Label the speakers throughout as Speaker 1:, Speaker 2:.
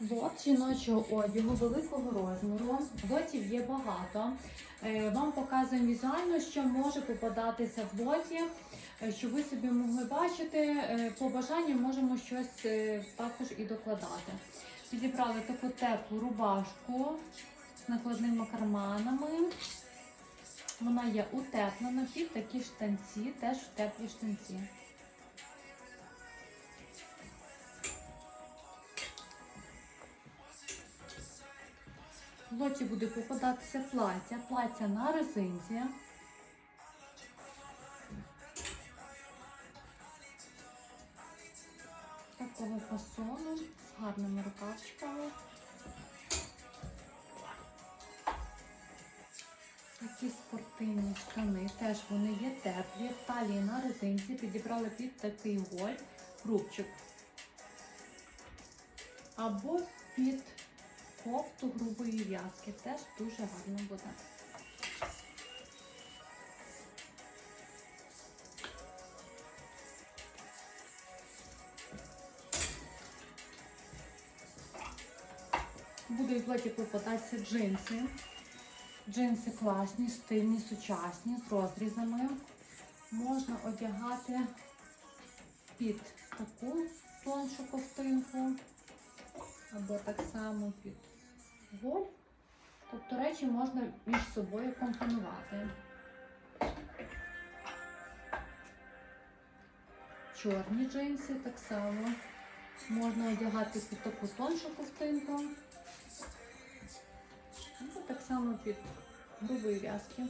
Speaker 1: Лот жіночого одягу великого розміру. Лотів є багато. Е, Вам показуємо візуально, що може попадатися в лоті, е, щоб ви собі могли бачити. Е, По бажанню можемо щось також і докладати. Підібрали таку теплу рубашку з накладними карманами. Вона є утеплена під такі штанці, теж в теплі штанці. В лоті буде попадатися плаття, плаття на резинці. Такого фасону з гарними рукавчиками. Такі спортивні штани, теж вони є теплі, талії на резинці, підібрали під такий гольф, рубчик. Або під кофту грубої в'язки. Теж дуже гарно буде. Будуть в попадатися джинси. Джинси класні, стильні, сучасні, з розрізами. Можна одягати під таку тоншу ковтинку, або так само під гольф. Тобто речі можна між собою компонувати. Чорні джинси так само можна одягати під таку тоншу ковтинку. Ну, так само під грубої в'язки.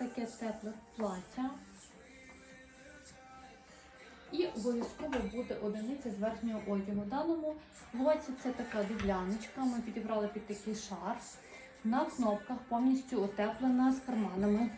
Speaker 1: Таке тепле плаття. І обов'язково буде одиниця з верхнього одягу. В даному лоті це така дивляночка. Ми підібрали під такий шарф. На кнопках повністю утеплена з карманами.